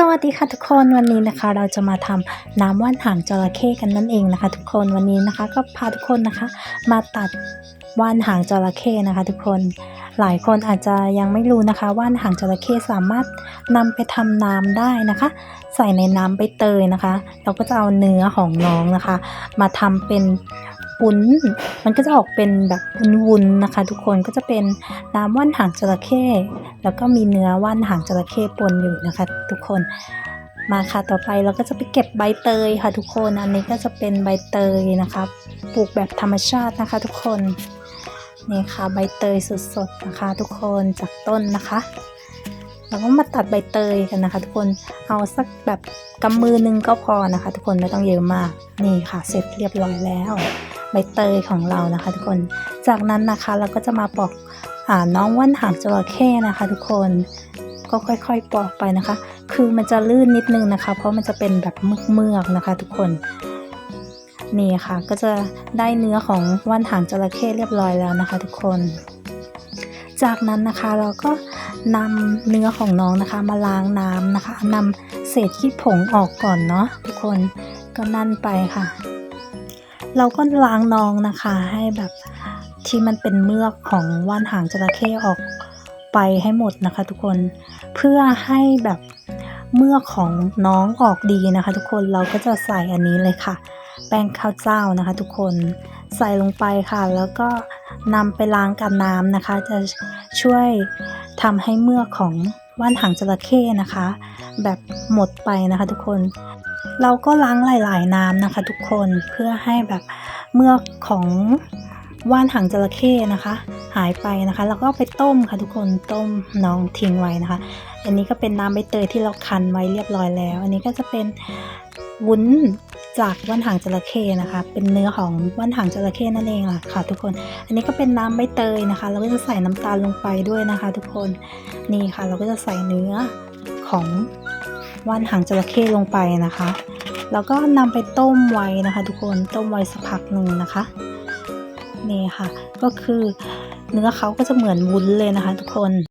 สวัสดีค่ะทุกคนวันนี้นะคะ เราจะมาทำน้ำว่านหางจระเข้กันนั่นเองนะคะ ทุกคนวันนี้นะคะ ก็พาทุกคนนะคะ มาตัดว่านหางจระเข้นะคะ ทุกคนหลายคนอาจจะยังไม่รู้นะคะ ว่านหางจระเข้สามารถนำไปทำน้ำได้นะคะ ใส่ในน้ำใบเตยนะคะ เราก็จะเอาเนื้อของน้องนะคะ มาทำเป็น วุ้น มันก็จะออกเป็นแบบวุ้นๆนะคะ ทุกคนก็จะเป็นน้ำว่านหางจระเข้แล้วก็มีเนื้อว่านหางจระเข้ปนอยู่นะคะ ทุกคนมาค่ะต่อไปเราก็จะไปเก็บใบเตยค่ะทุกคนอันนี้ก็จะเป็นใบเตยนะคะปลูกแบบธรรมชาตินะคะ ทุกคนนี่ค่ะใบเตยสดๆนะคะ ทุกคนจากต้นนะคะ เราก็มาตัดใบเตยกันนะคะ ทุกคน เอาสักแบบกำมือหนึงก็พอนะคะ ทุกคนไม่ต้องเยอะมาก นี่ค่ะ เสร็จเรียบร้อยแล้วใบเตยของเรานะคะ ทุกคน จากนั้นนะคะเราก็จะมาปอกอ่าน้องว่านหางจระเข้นะคะ ทุกคน ก็ค่อยๆปอกไปนะคะ คือมันจะลื่นนิดนึงนะคะ เพราะมันจะเป็นแบบเมือกๆนะคะ ทุกคน นี่ค่ะ ก็จะได้เนื้อของว่านหางจระเข้เรียบร้อยแล้วนะคะ ทุกคน จากนั้นนะคะเราก็ นำเนื้อของน้องนะคะมาล้างน้ำนะคะนำเศษขี้ผงออกก่อนเนาะทุกคนก็นั่นไปค่ะ เราก็ล้างน้องนะคะให้แบบที่มันเป็นเมือกของว่านหางจระเข้ออกไปให้หมดนะคะทุกคนเพื่อให้แบบเมือกของน้องออกดีนะคะ ทุกคนเราก็จะใส่อันนี้เลยค่ะ แป้งข้าวเจ้านะคะ ทุกคนใส่ลงไปค่ะ แล้วก็นำไปล้างกับน้ำนะคะ จะช่วยทำให้เมือกของว่านหางจระเข้นะคะ แบบหมดไปนะคะ ทุกคน เราก็ล้างหลาย ๆ น้ำนะคะ ทุกคนเพื่อให้แบบเมือกของว่านหางจระเข้นะคะ หายไปนะคะ แล้วก็ไปต้มค่ะทุกคนต้มน้องทิ้งไว้นะคะ อันนี้ก็เป็นน้ำใบเตยที่เราคั้นไว้เรียบร้อยแล้ว อันนี้ก็จะเป็นวุ้น จากว่านหางจระเข้นะคะ เป็นเนื้อของว่านหางจระเข้นั่นเองล่ะค่ะ ทุกคน อันนี้ก็เป็นน้ำใบเตยนะคะ เราก็จะใส่น้ำตาลลงไปด้วยนะคะ ทุกคนนี่ค่ะ เราก็จะใส่เนื้อของว่านหางจระเข้ลงไปนะคะ แล้วก็นำไปต้มไว้นะคะ ทุกคนต้มไว้สักพักหนึ่งนะคะนี่ค่ะ ก็คือเนื้อเขาก็จะเหมือนวุ้นเลยนะคะ ทุกคน